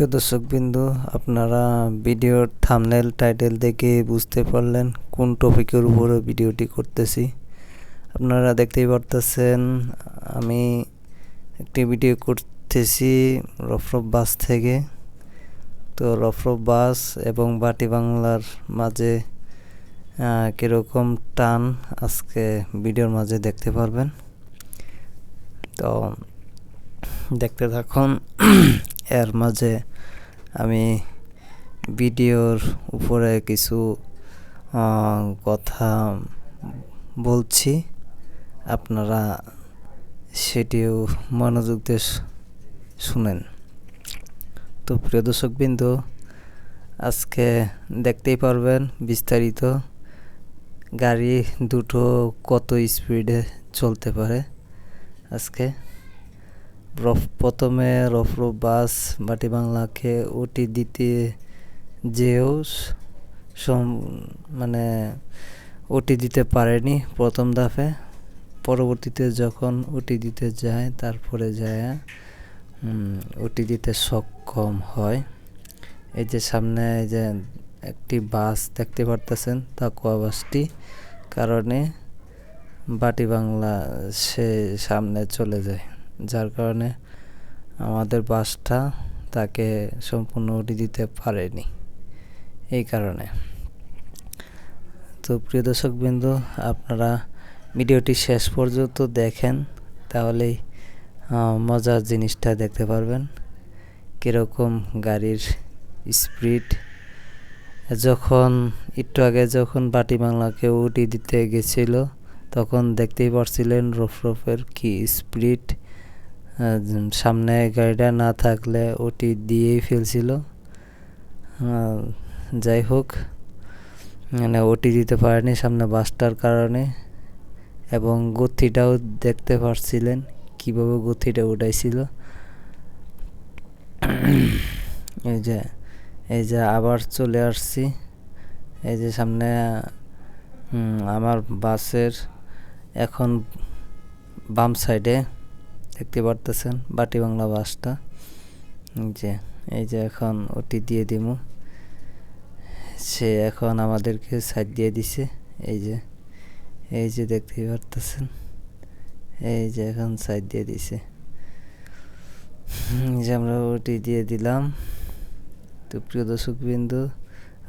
প্রিয় দর্শকবিন্দু, আপনারা ভিডিওর থামনেল টাইটেল দেখে বুঝতে পারলেন কোন টপিকের উপরে ভিডিওটি করতেছি। আপনারা দেখতেই পারতেছেন, আমি একটি ভিডিও করতেছি রফরফ বাস থেকে। তো রফরফ বাস এবং বাটি বাংলার মাঝে কীরকম টান আজকে ভিডিওর মাঝে দেখতে পারবেন। তো দেখতে থাকুন। এর মাঝে আমি ভিডিওর উপরে কিছু কথা বলছি। আপনারা সেটিও মনোযোগ দিয়ে শুনেন। তো প্রিয় দর্শকবৃন্দ, আজকে দেখতেই পারবেন বিস্তারিত গাড়ি দুটো কত স্পিডে চলতে পারে আজকে। প্রথমে রফরু বাস বাংলাকে ওটি দিতে যেও মানে ওটি দিতে পারেনি প্রথম ধাপে। পরবর্তীতে যখন ওটি দিতে যায়, তারপরে যায় ওটি দিতে সক্ষম হয়। এই যে সামনে এই যে একটি বাস দেখতে পারতেছেন তাকুয়া বাসটি, কারণে বাটি বাংলা সে সামনে চলে যায়। যার কারণে আমাদের বাসটা তাকে সম্পূর্ণ উঠে দিতে পারেনি। এই কারণে। তো প্রিয় দর্শকবৃন্দ, আপনারা ভিডিওটি শেষ পর্যন্ত দেখেন, তাহলেই মজার জিনিসটা দেখতে পারবেন। কীরকম গাড়ির স্পিড, যখন, একটু আগে যখন বাটি বাংলাকে উঠি দিতে গেছিল, তখন দেখতেই পারছিলেন রফরফের কি স্পিড সামনে গাড়িটা না থাকলে ওটি দিয়েই ফেলছিল। যাই হোক মানে ওটি দিতে পারেনি সামনে বাসটার কারণে এবং গতিটাও দেখতে পারছিলেন কীভাবে গতিটা উঠাইছিল। এই যে এই যে আবার চলে আসছি। এই যে সামনে আমার বাসের এখন বাম সাইডে দেখতে পারতেছেন বাটি বাংলা বাসটা। যে, এই যে এখন ওটি দিয়ে দিব সে এখন আমাদেরকে সাইড দিয়ে দিছে। এই যে এই যে দেখতে পারতেছেন। এই যে এখন সাইড দিয়ে দিছে। যে আমরা ওটি দিয়ে দিলাম। তো প্রিয় দর্শক বিন্দু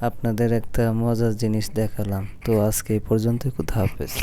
আপনাদের একটা মজার জিনিস দেখালাম। তো আজকে এই পর্যন্ত কোথা হাফেজ।